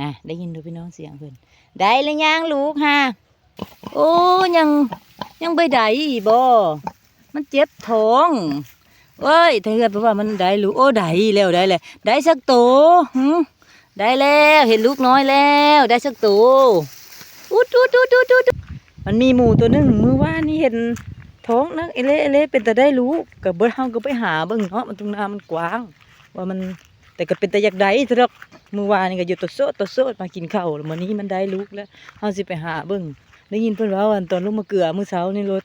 นะได้ยินดูพี่น้องเสียงเพิ่นได้เลยยังลูกฮะโอ้ยังยังไปได้บ่มันเจ็บท้องเอ้ยถ้าเกิดว่ามันได้ลูกโอ้ได้แล้วได้แล้วได้สักตัวได้แล้วเห็นลูกน้อยแล้ว ได้สักตัวอุดอุดอุดอุดอุดมันมีหมูตัวหนึงมือว่านนี่เห็นท้องนักเอเล่เอเล่เป็นแต่ได้ลูกกับเบิร์ดเฮาก็ไปหาเบิ่งเนาะมันตรงน้ามันกว้าง ว่ามัน แต่ก็เป็นแต่อยากได้ซะดอกมื่อวานนี่ก็อยู่ตัวโซดตัวโซดมากินข้าวแล้วมื้อนี้มันได้ลูกแล้วเฮาสิไปหาเบิ่งได้ยินเพิ่นว่าวันตอนลงมาเกลือมื้อเช้านี่รถ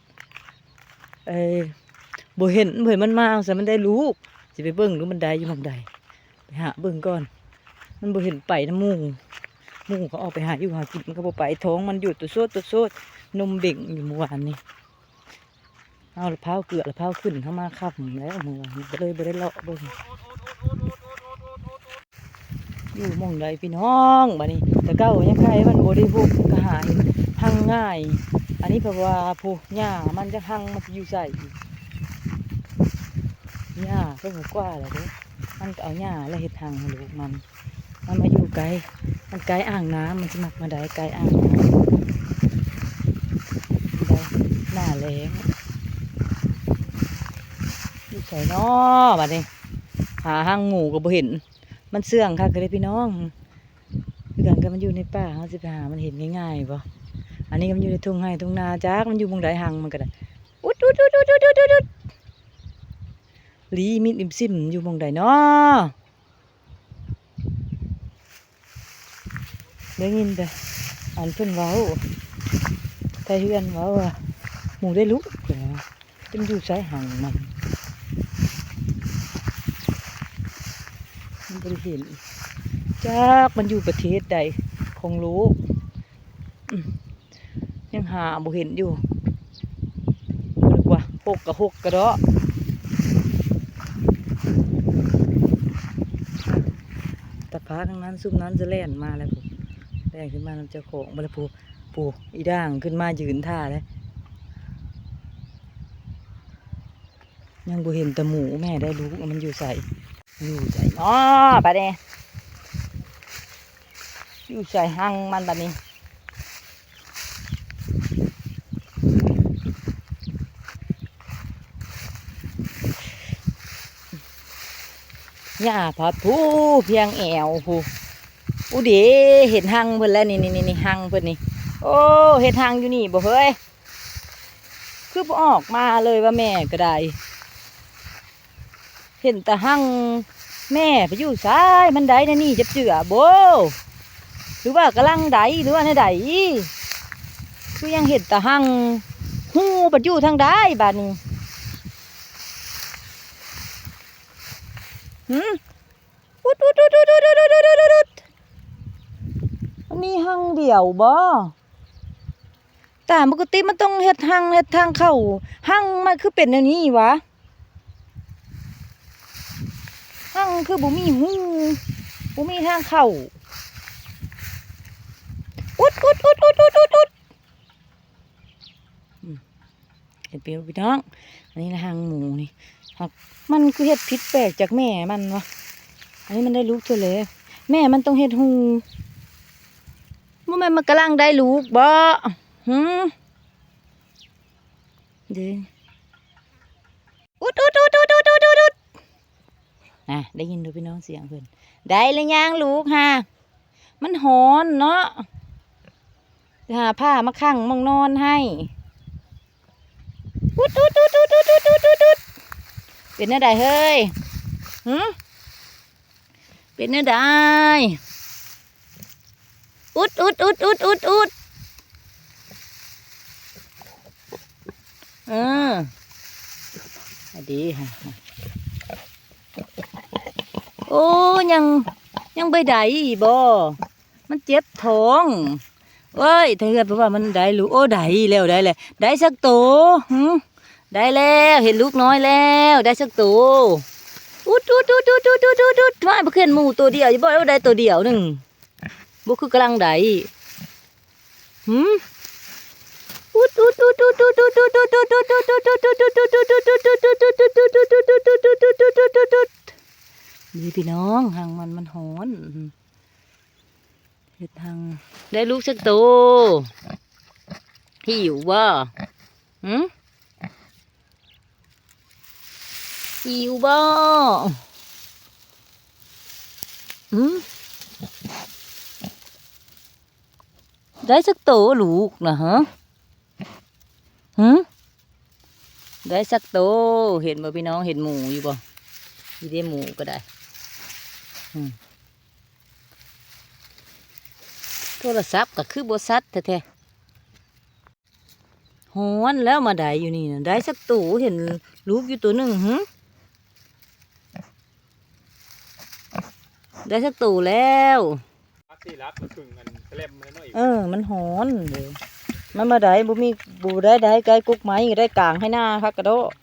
เอ้บ่เห็นเพิ่นมันมาซะมันได้ลูกสิไปเบิ่งดูมันได้อยู่หม่องใดไปหาเบิ่งก่อน มันบ่เห็นไปน้ำมู่หมู่เขาออกไปหาอยู่หากินมันก็บ่ไปท้องมันอยู่ตัวโซดตัวโซดนมเบ่งอยู่เมื่อวานนี่เอาละพร้าเกลือละพร้าขึ้นเข้ามาค่ำแล้วเมื่อวานก็เลยบ่ได้เลาะเบิ่ง อยู่มองใดพี่น้องบัดนี้แต่เก้ายังไงมันบริโภคกระหายหังง่าย อันนี้เพราะว่าผู้หญ้ามันจะหังมันอยู่ใส่หญ้าเพิ่งกว่าเลยเด้อมันก็เอาหญ้าแล้วเห็ดทางห้ลูกมัน มันมาอยู่ไกล มันไกลอ่างน้ำมันจะมักมาได้ไกลอ่างน้ำได้หน้าแรงอยู่ใส่นอบัดนี้หาหังหมูก็บ่เห็น มันเสื่องค่ะก็เลพี่น้องคือกันก็มันอยู่ในป่าเขาสิไปหามันเห็นง่ายๆป่อันนี้ก็มันอยู่ในทุ่งไร่ทุ่งนาจักมันอยู่มุงไดหังมันก็ได้อุดอุดอุดอุดอุดอุดอุดลีมิดอิมซิมอยู่มุงไดเนาะได้ยินไปอันเพิ่นว้าไทยเฮือนว้าว่าหมูได้ลุกเป็นอยู่สายหังมัน มันบริเห็นจากมันอยู่ประเทศใดคงรู้ยังหาบ่เห็นอยู่ดีกว่าหกกับหกกระเดาะตะพาทั้งนั้นซุ่มนั้นจะแล่นมาแล้วผมแล่นขึ้นมานำเจ้าของมาแล้วปูปูอีด่างขึ้นมายืนท่าแล้วยังบ่เห็นตะหมูแม่ได้รู้มันอยู่ใส่ อยู่ใจเนาะบัดนี้อยู่ใจหังมันบัดนี้หญ้าพัดผู้เพียงแอวผู้อุเดเห็นหังเพิ่นแล้วนี่นี่นี่นี่หังเพิ่นนี่โอ้เห็นหังอยู่นี่บ่เฮ้ยคือบ่ออกมาเลยว่าแม่ก็ได้ เห็นต่หังแม่ไปอยู่ซ้ายมันไดนะนี่จะเจือโบหรือว่ากำลังไดหรือว่าในไดคือยังเห็นต่หังหูปัดอยู่ทางใดบาดนี้หืมอุดอุดอุดอุดอุดอุดอุดอุดอุดมันมีหังเดี่ยวบ่แตามปกติมันต้องเฮ็ดหังเฮ็ดทางเข้าหังมันคือเป็นอย่างนี้วะ หังคือบุมีหูบุมีทางเข้าอุดอุดอุดอุดอุดอุดอุดเห็นเปรี้ยวพี่น้องอันนี้นะหางหมูนี่หักมันคือเห็ดพิษแปลกจากแม่มันวะอันนี้มันได้ลูกเท่าเลยแม่มันต้องเห็ดหูมื่อมันมันกำลังได้ลูกบ่หืมเด้อุดอุดอุดอุดอุดอุดอุด นะได้ยินดูพี่น้องเสียงเพิ่นได้เลยยังลูกฮะมันหอนเนาะหาผ้ามาขังมองนอนให้อุดอุดอุดอุดอุดอุดอุดอุดอุดเป็นเนื้อใดเฮ้ยหืมเป็นเนื้อใดอุดอุดอุดอุดอุดอุดเอออะดีฮะ โอ้ยังยังไปได้บ่มันเจ็บท้องเอ้ยถ้าเกิดว่ามันได้ลูกโอ้ได้แล้วได้แล้วได้สักตัวหึได้แล้วเห็นลูกน้อยแล้วได้สักตัวอุดอุดอุดอุดอุดอุดอุดอุดว่าบ่เขึ้นหมูตัวเดียวอย่าบอกว่าได้ตัวเดียวหนึ่งบ่คือกำลังได้หึอุดอุดอุดอุดอุด พี่น้องหางมันมันหอนฮ็ดทางได้ลูกสักตัวหิวบ่หืมหิวบ่หืมได้สักตัวลูกนะฮะหืมได้สักตัวเห็นบ่พี่น้องเห็นหมูอยู่บ่มีได้หมูก็ได้ โทรศัพท์ก็คือบซัดแท้ๆฮอนแล้วมาได้อยู่นี่นะได้สักตัวเห็นลูกอยู่ตัวหนึ่งหึได้สักตัวแล้วรับที่รับมาถึงกันแสลมเลยเนาะอีกเออ มันหอนเลยมันมาได้บ่มีบูได้ได้ไกลกุกไม้ได้กลางให้หน้าคักกระโดดมา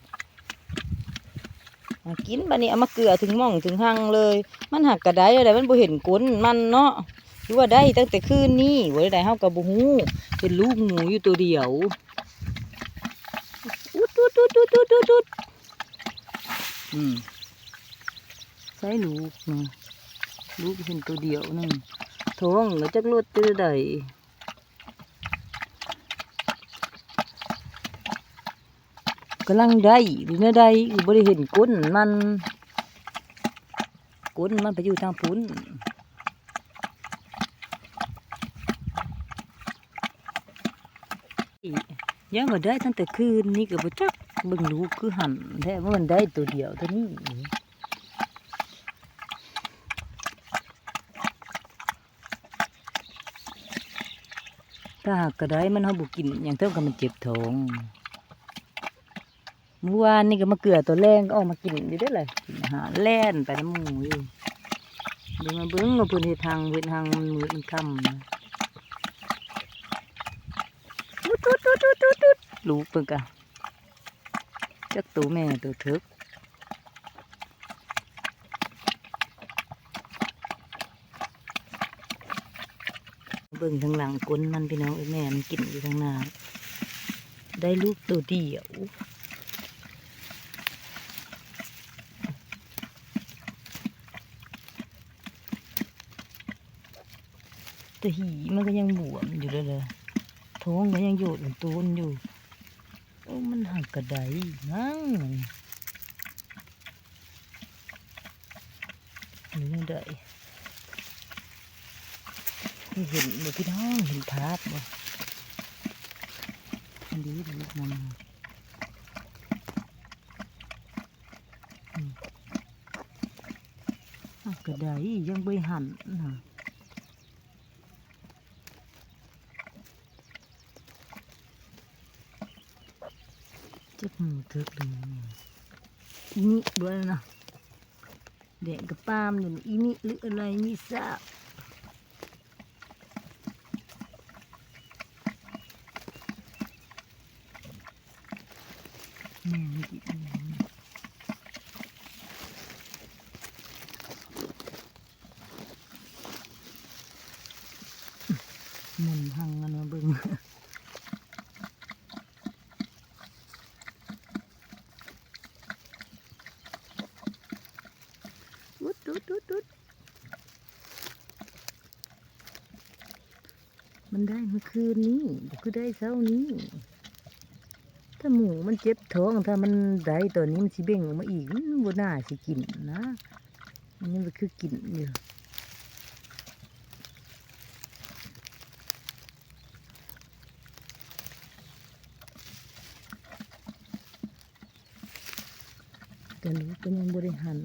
กินบัดนี้เอามาเกลือถึงม่องถึงหังเลย มันหักกระไดอะไรมันบ่เห็นก้นมันเนาะหรือว่าได้ตั้งแต่คืนนี้บ่ได้ได้เฮากับบ่ฮู้เป็นลูกหมูอยู่ตัวเดียวอุดอุดอุดอุดอุดอุดอุดอืมใส่ลูกนะลูกเห็นตัวเดียวนึงท้องแล้วจักรถตัวใด กำลังได้หรือเนื้อได้บ่ได้เห็นก้นมันก้นมันไปอยู่ทางพุ้นยังมาได้ตั้งแต่คืนนี้ก็บ่จักเบิ่งลูกคือหันแท้ว่ามันได้ตัวเดียวเท่านี้ถ้าหากกระได้มันเฮาบ่กินอย่างเท่ากับมันเจ็บท้อง เมื่อวานนี่ก็มาเกลือตัวแรงก็ออกมากินอยู่ได้เลยหาแล่นไปน้ำหมูอยู่ดี๋ยวมาเบิ่งว่าพิ่นเฮ็ดทางเฮ็ดทางมันมืดมันค่ำนะตุ๊ดตุ๊ดตุ๊ดตุ๊ดตุ๊ดตุ๊ดลูกเพิ่งกะจักตัวแม่ตัวเถิกเบิ่งทางหลังก้นมันพี่น้องไอ้แม่มันกินอยู่ทางหน้าได้ลูกตัวเดียว แต่หีมันก็ยังบวมอยู่เลยเลยท้องก็ยังโยดเป็นตูนอยู่โอ้มันหักกระไดนั่งนี่ยังได้เห็นบ่พี่น้องเห็นภาพบ่อันนี้ดูมันหักกระไดยังไม่หันนะ จับหมูทึกเลยอีนี่ด้วยนะเด็กกระปามเนี่ยอีนี่หรืออะไรนี่ทราบแม่ไม่กินอะไรนะหมุนหังกันมาเบิ่ง อุดอุดดุดมันได้เมื่อคืนนี้บ่คือได้เช้านี้ ถ้าหมูมันเจ็บท้องถ้ามันได้ตัวนี้มันสิเบ่งออกมาอีกมันบน่าสิกินนะมันยังบ่คือกินอยู่แต่หนูก็ยังบริหัน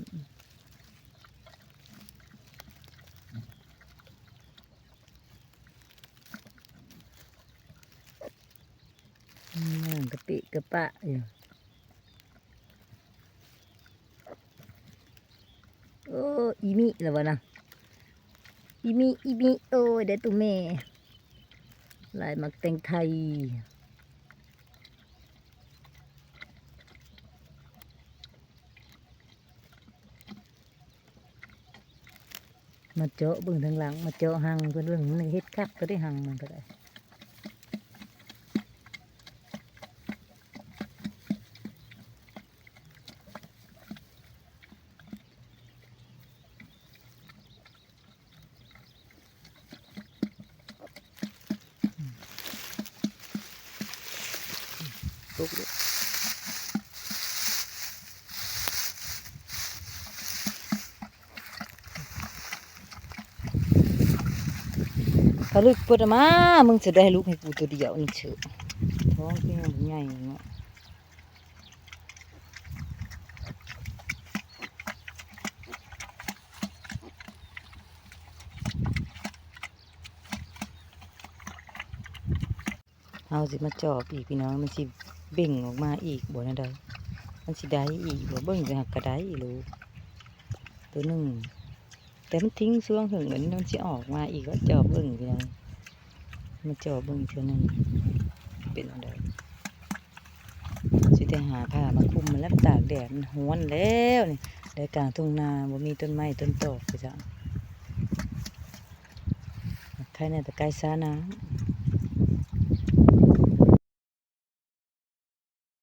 นั่งกะ ปะอยู่โอ้อีมิแล้ววะนะอีมิอีมิโอ้ยได้ตัวแม่ลายมักแตงไทยมาเจาะเบิ่งทางหลัง มาเจาะหังเพิ่นเบิ่งมันเฮ็ดคักก็ได้หังมันก็ได้ ปลุกด้วยพาลูกปวดมา มึงจะได้ลูกให้กูตัวเดียวนี่เฉอท้องพี่มันใหญ่เนาะเอาสิมาจอบอีกพี่น้องมันสิ เบ่งออกมาอีกบ่นะเด้อมันสิได้อีกบ่เบิ่งจะหักกระได้อีกลูกตัวหนึ่งแต่มันทิ้งช่วงถึงเหมือนมันสิออกมาอีกก็จอบเบิ่งพี่น้องมาจอบเบิ่งเท่านั้นเป็นอะไรสิแต่หาผ้ามาคลุมมันแล้วตากแดดมันห้วนแล้วนี่ในกลางทุ่งนาบ่มีต้นไม้ต้นตอกไปจ้ะใครในแต่ไกลซาน้ำ